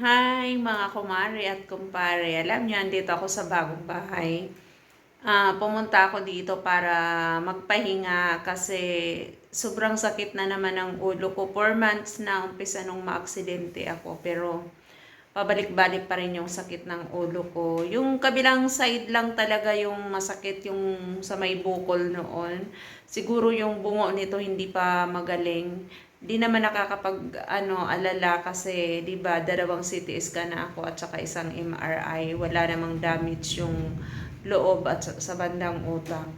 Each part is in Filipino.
Hi mga kumari at kumpare. Alam niyo, andito ako sa bagong bahay. Ah, pumunta ako dito para magpahinga kasi sobrang sakit na naman ang ulo ko. Four months na umpisa nung maaksidente ako pero pabalik-balik pa rin yung sakit ng ulo ko. Yung kabilang side lang talaga yung masakit yung sa may bukol noon. Siguro yung bungo nito hindi pa magaling. Di naman nakakapag ano alala kasi 'di ba dalawang CT scan na ako at saka isang MRI. Wala namang damage yung loob at sa, bandang utak.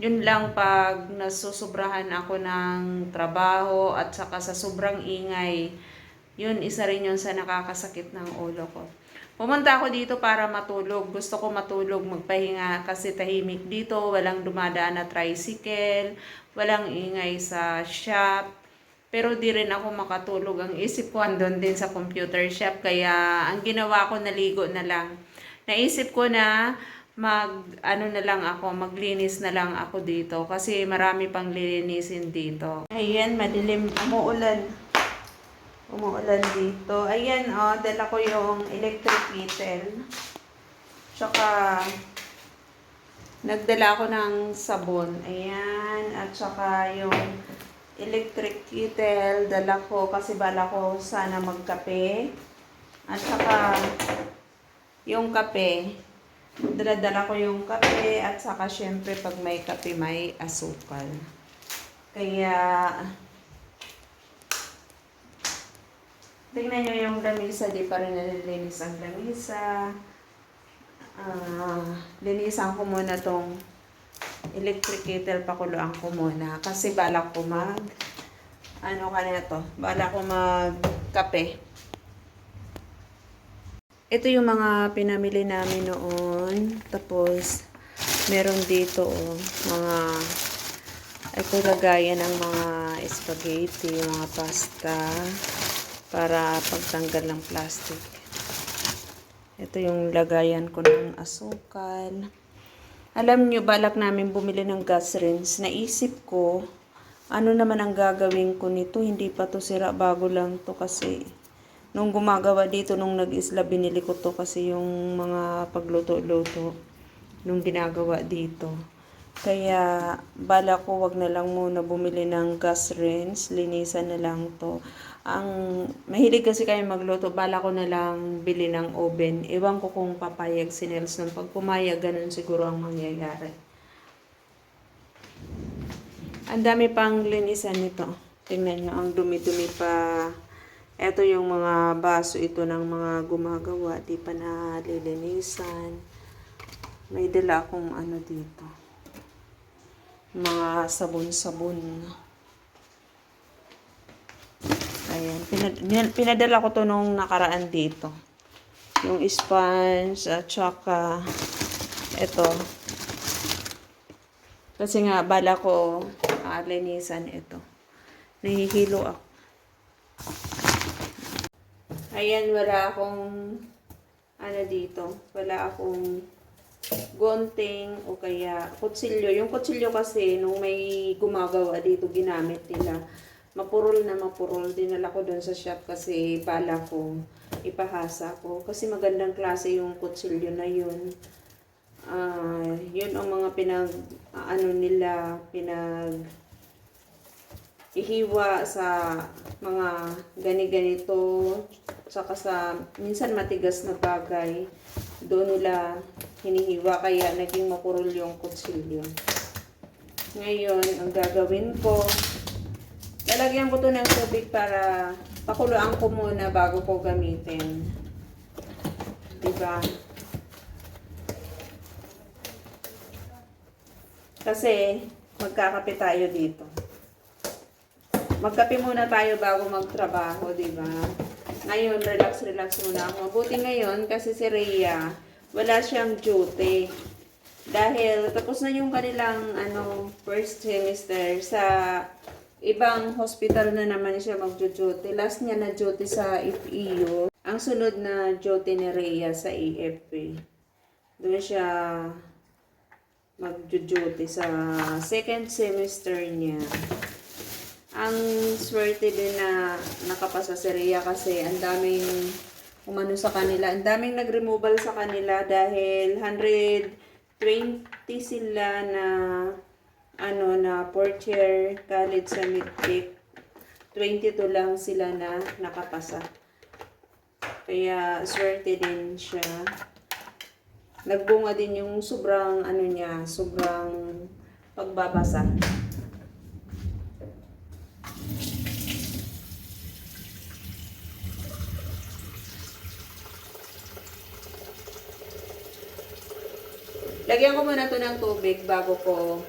Yun lang pag nasusobrahan ako ng trabaho at saka sa sobrang ingay, yun isa rin yun sa nakakasakit ng ulo ko. Pumunta ako dito para matulog. Gusto ko matulog, magpahinga kasi tahimik dito. Walang dumadaan na tricycle, walang ingay sa shop. Pero di rin ako makatulog. Ang isip ko andun din sa computer shop. Kaya ang ginawa ko, naligo na lang. Naisip ko na mag ano na lang ako, maglinis na lang ako dito kasi marami pang lilinisin dito. Ayan, madilim, umuulan. Umuulan dito. Ayan, oh, dala ko yung electric kettle. Tsaka nagdala ko ng sabon. Ayan, at tsaka yung electric kettle, dala ko kasi bala ko sana magkape. At saka yung kape, Dala-dala ko yung kape at saka syempre pag may kape may asukal. Kaya tingnan nyo yung lamisa, di pa rin nalilinis ang lamisa. Ah, linisan ko muna tong electric kettle, pakuluan ko muna. Kasi balak ko mag, ano ka na to, balak ko mag kape. Ito yung mga pinamili namin noon. Tapos, meron dito, oh, mga, ito lagayan ng mga spaghetti, mga pasta, para pagtanggal ng plastic. Ito yung lagayan ko ng asukal. Alam nyo, balak namin bumili ng gas rinse. Naisip ko, ano naman ang gagawin ko nito? Hindi pa to sira, bago lang to kasi nung gumagawa dito, nung nag-isla, binili ko to kasi yung mga pagluto-luto nung ginagawa dito. Kaya, bala ko wag na lang muna bumili ng gas rinse, linisan na lang to. Ang mahilig kasi kayo magluto, bala ko na lang bili ng oven. Ewan ko kung papayag si Nelson. Pag pumayag, ganun siguro ang mangyayari. Ang dami pang linisan nito. Tingnan nyo, ang dumi-dumi pa. Ito yung mga baso ito ng mga gumagawa. Di pa nalilinisan. May dala akong ano dito. Mga sabon-sabon. Ayan. Pinad- pinadala ko to nung nakaraan dito. Yung sponge at saka ito. Kasi nga, bala ko ah, linisan ito. Nahihilo ako. Ayan, wala akong ano dito. Wala akong gonting o kaya kutsilyo. Yung kutsilyo kasi, nung may gumagawa dito, ginamit nila. Mapurol na mapurol. Dinala ko doon sa shop kasi bala ko ipahasa ko. Kasi magandang klase yung kutsilyo na yun. Ah, yun ang mga pinag ano nila pinag ihiwa sa mga gani-ganito saka sa minsan matigas na bagay doon nila hinihiwa kaya naging mapurol yung kutsilyo ngayon ang gagawin ko lalagyan ko to ng tubig para pakuluan ko muna bago ko gamitin diba Kasi magkakape tayo dito. Magkape muna tayo bago magtrabaho, di ba? Ngayon, relax, relax muna ako. Mabuti ngayon kasi si Rhea, wala siyang duty. Dahil tapos na yung kanilang ano, first semester sa ibang hospital na naman siya mag-duty. Last niya na duty sa FEU. Ang sunod na duty ni Rhea sa AFP. Doon siya mag-duty sa second semester niya. Ang swerte din na nakapasa si Rhea kasi ang daming umano sa kanila. Ang daming nag-removal sa kanila dahil 120 sila na ano na fourth year college sa Midpick. 22 lang sila na nakapasa. Kaya swerte din siya. Nagbunga din yung sobrang ano niya, sobrang pagbabasa. Lagyan ko muna to ng tubig bago ko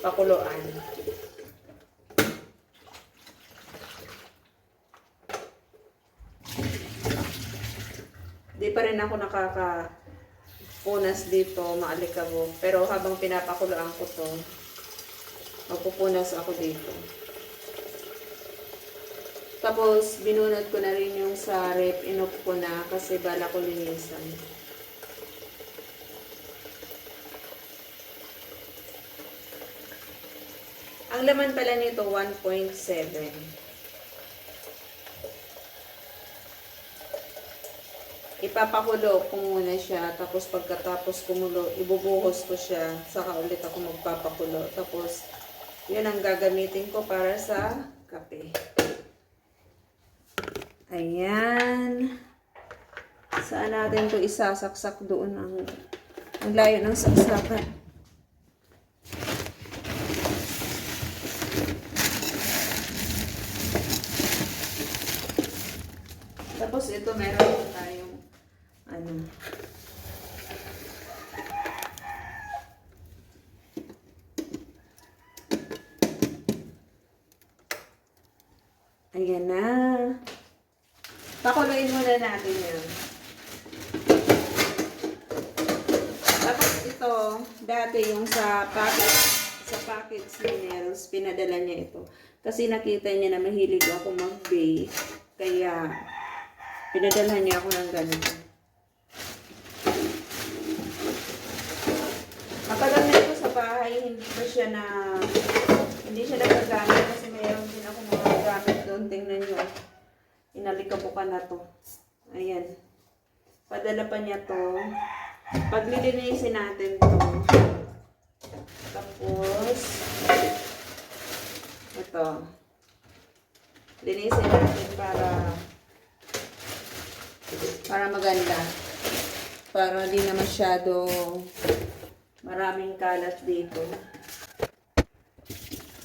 pakuluan. Di pa rin ako nakaka punas dito, maalikabok. Pero habang pinapakuluan ko to, magpupunas ako dito. Tapos, binunot ko na rin yung sa rep, inok ko na kasi bala ko linisan. Ang laman pala nito, 1.7. Ipapakulo ko muna siya, tapos pagkatapos kumulo, ibubuhos ko siya, saka ulit ako magpapakulo. Tapos, yun ang gagamitin ko para sa kape. Ayan. Saan natin to isasaksak doon ang, ang layo ng saksakan. Tapos ito meron pa tayong ano. Ayan na. Pakuluin muna natin yan. Tapos ito, dati yung sa packet, sa packets ni Nels, pinadala niya ito. Kasi nakita niya na mahilig ako mag-bake. Kaya, pinadala niya ako ng ganito. Matagal na ito sa bahay, hindi pa siya na, hindi siya nagagamit ako mga gamit doon. Tingnan nyo. Inalikabukan na to. Ayan. Padala pa niya to. Pag nilinisin natin to. Tapos, ito. Linisin natin para para maganda. Para di na masyado maraming kalat dito.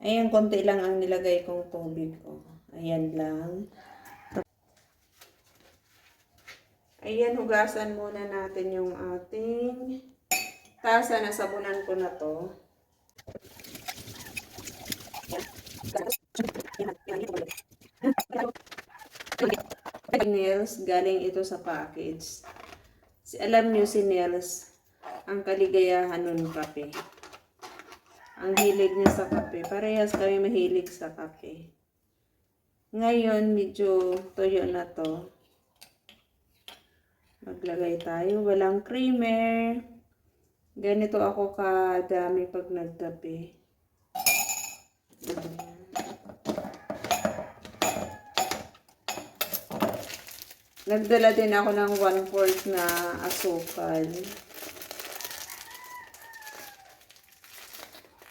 Ayan, konti lang ang nilagay kong tubig. Oh. Ayan lang. Ayan, hugasan muna natin yung ating tasa na sabunan ko na to. Nails, galing ito sa package. Si, alam nyo si Nails, ang kaligayahan nun kape. Ang hilig niya sa kape. Parehas kami mahilig sa kape. Ngayon, medyo tuyo na to. Maglagay tayo. Walang creamer. Ganito ako kadami pag nagkape. Nagdala din ako ng 1/4 na asukal.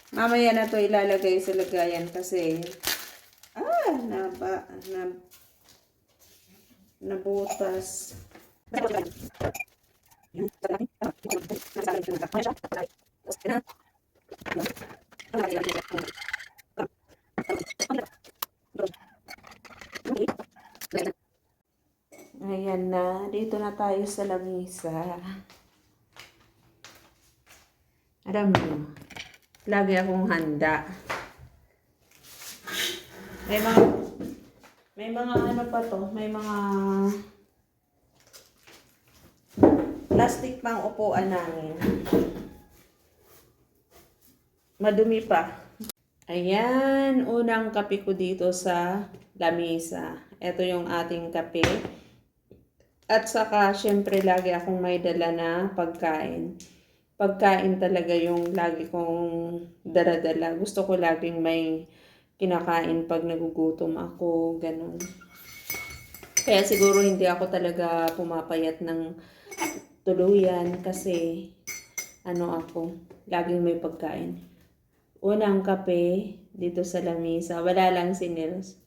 Mamaya na to ilalagay sa lagayan kasi ah, naba, na, nabutas. Ayan na, dito na tayo sa lamisa. Alam niyo, lagi akong handa. May mga may mga ano pa to, may mga plastic pang upuan namin. Madumi pa. Ayan, unang kape ko dito sa lamesa. Ito yung ating kape. At saka, syempre, lagi akong may dala na pagkain. Pagkain talaga yung lagi kong dala-dala. Gusto ko laging may kinakain pag nagugutom ako, ganun. Kaya siguro hindi ako talaga pumapayat ng tuluyan kasi ano ako, laging may pagkain. Unang kape dito sa lamesa. Wala lang si Nils.